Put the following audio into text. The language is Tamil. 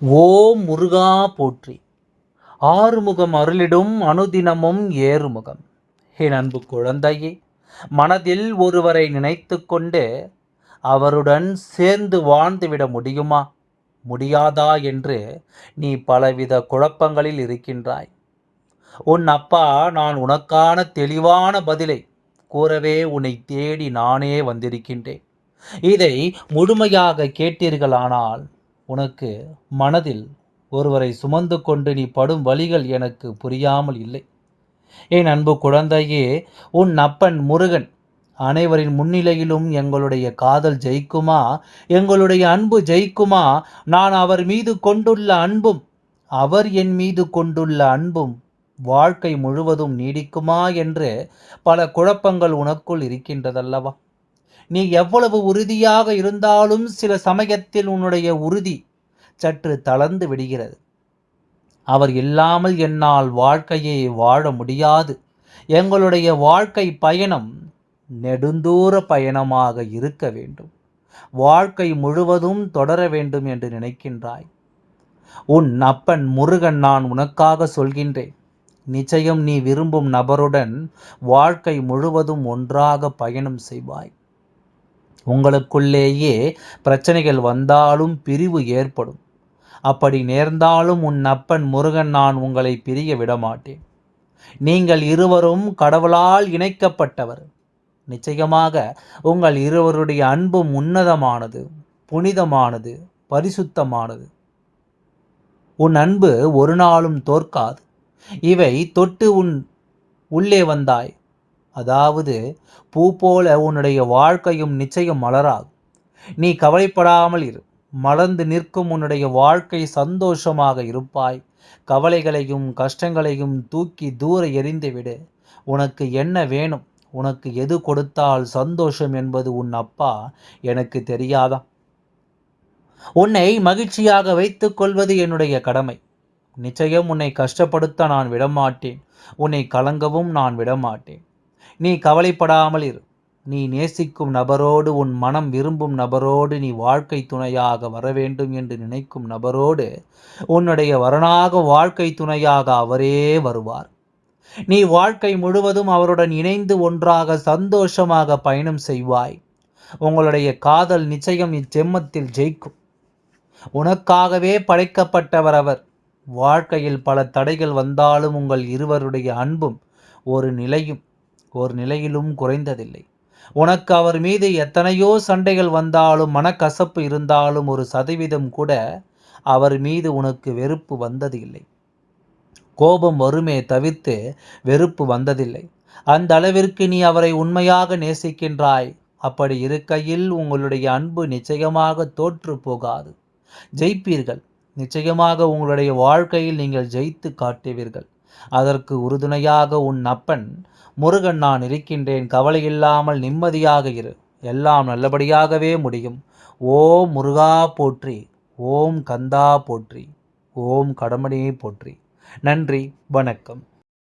ஓம் முருகா போற்றி. ஆறுமுகம் அருளிடும் அனுதினமும் ஏறுமுகம். என் அன்பு குழந்தையே மனதில் ஒருவரை நினைத்து கொண்டு அவருடன் சேர்ந்து வாழ்ந்துவிட முடியுமா? முடியாதா என்று நீ பலவித குழப்பங்களில் இருக்கின்றாய். உன் அப்பா நான் உனக்கான தெளிவான பதிலை கூறவே உன்னை தேடி நானே வந்திருக்கின்றேன். இதை முழுமையாக கேட்டீர்களானால் உனக்கு மனதில் ஒருவரை சுமந்து கொண்டு நீ படும் வழிகள் எனக்கு புரியாமல் இல்லை. என் அன்பு குழந்தையே உன் அப்பன் முருகன் அனைவரின் முன்னிலையிலும் எங்களுடைய காதல் ஜெயிக்குமா? எங்களுடைய அன்பு ஜெயிக்குமா? நான் அவர் மீது கொண்டுள்ள அன்பும் அவர் என் மீது கொண்டுள்ள அன்பும் வாழ்க்கை முழுவதும் நீடிக்குமா? என்று பல குழப்பங்கள் உனக்குள் இருக்கின்றதல்லவா? நீ எவ்வளவு உறுதியாக இருந்தாலும் சில சமயத்தில் உன்னுடைய உறுதி சற்று தளர்ந்து விடுகிறது. அவர் இல்லாமல் என்னால் வாழ்க்கையை வாழ முடியாது. எங்களுடைய வாழ்க்கை பயணம் நெடுந்தூர பயணமாக இருக்க வேண்டும். வாழ்க்கை முழுவதும் தொடர வேண்டும் என்று நினைக்கின்றாய். உன் அப்பன் முருகன் நான் உனக்காக சொல்கின்றேன். நிச்சயம் நீ விரும்பும் நபருடன் வாழ்க்கை முழுவதும் ஒன்றாக பயணம் செய்வாய். உங்களுக்குள்ளேயே பிரச்சனைகள் வந்தாலும் பிரிவு ஏற்படும். அப்படி நேர்ந்தாலும் உன் அப்பன் முருகன் நான் உங்களை பிரிய விடமாட்டேன். நீங்கள் இருவரும் கடவுளால் இணைக்கப்பட்டவர். நிச்சயமாக உங்கள் இருவருடைய அன்பும் உன்னதமானது புனிதமானது பரிசுத்தமானது. உன் அன்பு ஒரு நாளும் தோற்காது. இவை தொட்டு உன் உள்ளே வந்தாய். அதாவது பூ போல உன்னுடைய வாழ்க்கையும் நிச்சயம் மலராகும் நீ கவலைப்படாமல் இரு. மலர்ந்து நிற்கும் உன்னுடைய வாழ்க்கை சந்தோஷமாக இருப்பாய். கவலைகளையும் கஷ்டங்களையும் தூக்கி தூர எறிந்துவிடு உனக்கு என்ன வேணும்? உனக்கு எது கொடுத்தால் சந்தோஷம் என்பது உன் அப்பா எனக்கு தெரியாதா? உன்னை மகிழ்ச்சியாக வைத்துக்கொள்வது என்னுடைய கடமை. நிச்சயம் உன்னை கஷ்டப்படுத்த நான் விடமாட்டேன். உன்னை கலங்கவும் நான் விடமாட்டேன். நீ கவலைப்படாமல் இரு. நீ நேசிக்கும் நபரோடு உன் மனம் விரும்பும் நபரோடு நீ வாழ்க்கை துணையாக வர வேண்டும் என்று நினைக்கும் நபரோடு உன்னுடைய வரனாக வாழ்க்கை துணையாக அவரே வருவார். நீ வாழ்க்கை முழுவதும் அவருடன் இணைந்து ஒன்றாக சந்தோஷமாக பயணம் செய்வாய். உங்களுடைய காதல் நிச்சயம் இச்செம்மத்தில் ஜெயிக்கும். உனக்காகவே படைக்கப்பட்டவர் அவர். வாழ்க்கையில் பல தடைகள் வந்தாலும் உங்கள் இருவருடைய அன்பும் ஒரு நிலையும். ஒரு நிலையிலும் குறைந்ததில்லை. உனக்கு அவர் மீது எத்தனையோ சண்டைகள் வந்தாலும் மனக்கசப்பு இருந்தாலும் ஒரு சதவீதம் கூட அவர் மீது உனக்கு வெறுப்பு வந்தது இல்லை கோபம் வருமே தவிர்த்து வெறுப்பு வந்ததில்லை. அந்த அளவிற்கு நீ அவரை உண்மையாக நேசிக்கின்றாய். அப்படி இருக்கையில் உங்களுடைய அன்பு நிச்சயமாக தோற்று போகாது. ஜெயிப்பீர்கள். நிச்சயமாக உங்களுடைய வாழ்க்கையில் நீங்கள் ஜெயித்து காட்டுவீர்கள். அதற்கு உறுதுணையாக உன் அப்பன் முருகன் நான் இருக்கின்றேன் கவலை இல்லாமல் நிம்மதியாக இரு. எல்லாம் நல்லபடியாகவே முடியும். ஓம் முருகா போற்றி ஓம் கந்தா போற்றி ஓம் கடமணியை போற்றி. நன்றி வணக்கம்.